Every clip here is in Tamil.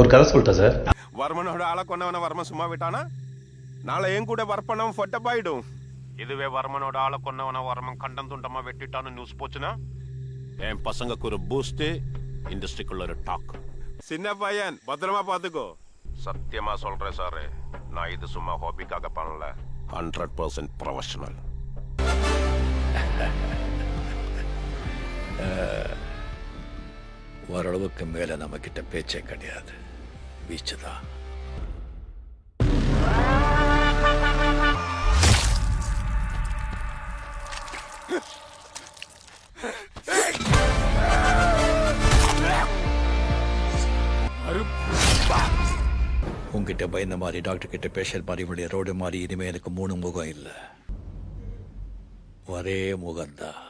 ஒரு கதை சொல்லிட்டேன் சார். வர்மனோட ஆளை கொண்டவன வர்மன் சும்மா விட்டானா? நாளை என் கூட ஒர்க் பண்ணவன் ஃபொட்டப் ஆயிடும் இதுவே வர்மனோட ஆளை கொண்டவன வர்மன் கண்டம் துண்டமா வெட்டிட்டான்னு நியூஸ் போச்சுன்னா? என் பசங்களுக்கு ஒரு பூஸ்ட் இண்டஸ்ட்ரிக்குள்ள ஒரு டாக் சின்ன பையன் பத்திரமா பாத்துக்கோ சத்தியமா சொல்றேன் சாரு. நான் இது சும்மா ஹாபிக்காக பண்ணல. ஹண்ட்ரட் பர்சன்ட் ப்ரொஃபஷனல் ஓரளவுக்கு மேல நம்ம கிட்ட பேச்சே கிடையாது. வீச்சு தான் உங்ககிட்ட பயந்த மாதிரி டாக்டர் கிட்ட பேஷண்ட் மாதிரி இப்படி ரோடு மாதிரி இனிமே எனக்கு மூணு முகம் இல்லை. ஒரே முகம்தான்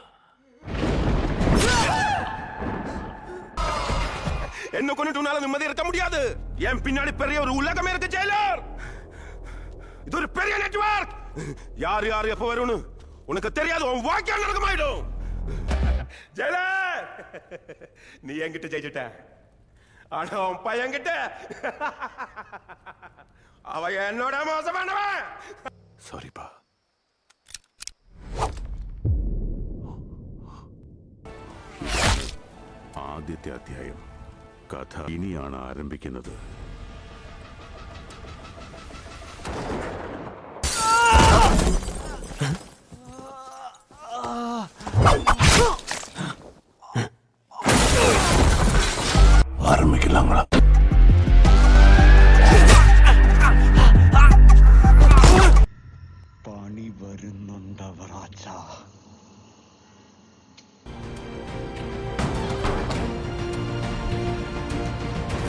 என்ன கொண்டுட்டு உன்னால நிம்மதி இருக்க முடியாது என் பின்னாடி பெரிய ஒரு உலகமே இருக்கு ஜெயிலர் இது ஒரு பெரிய நெட்வொர்க் யார் யார் எப்ப வரும்னு உனக்கு தெரியாது உன் வாக்கியம் நடக்கமாயிடும் ஜெயிலர் நீ என்கிட்ட ஜெயிச்சிட்ட ஆனா உன் பையன்கிட்ட அவ என்னோட மோசமானவன் സാരിപ്പാ ആദ്യത്തെ അധ്യായം കഥ ഇനിയാണ് ആരംഭിക്കുന്നത്. ആരംഭിക്കില്ല പണി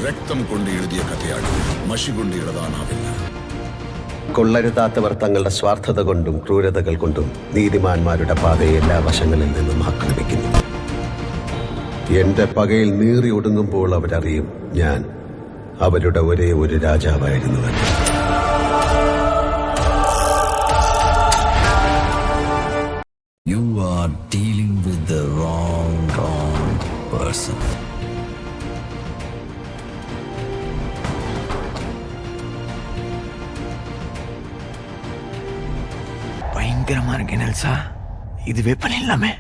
രക്തം കൊണ്ട് എഴുതിയ കഥയാണ് മഷി കൊണ്ട് എഴുതാനാവില്ല കൊള്ളരുതാത്തവർ തങ്ങളുടെ സ്വാർത്ഥത കൊണ്ടും ക്രൂരതകൾ കൊണ്ടും നീതിമാന്മാരുടെ പാതയെ എല്ലാ വശങ്ങളിൽ നിന്നും ആക്രമിക്കുന്നു. എന്റെ പകയിൽ നീറി ഒടുങ്ങുമ്പോൾ അവരറിയും ഞാൻ അവരുടെ ഒരേ ഒരു രാജാവായിരുന്നുവെന്ന് You are dealing with the wrong, wrong person. பயங்கரமா இருக்கு நெல்சா. இதுவே பண்ணிடலாமே.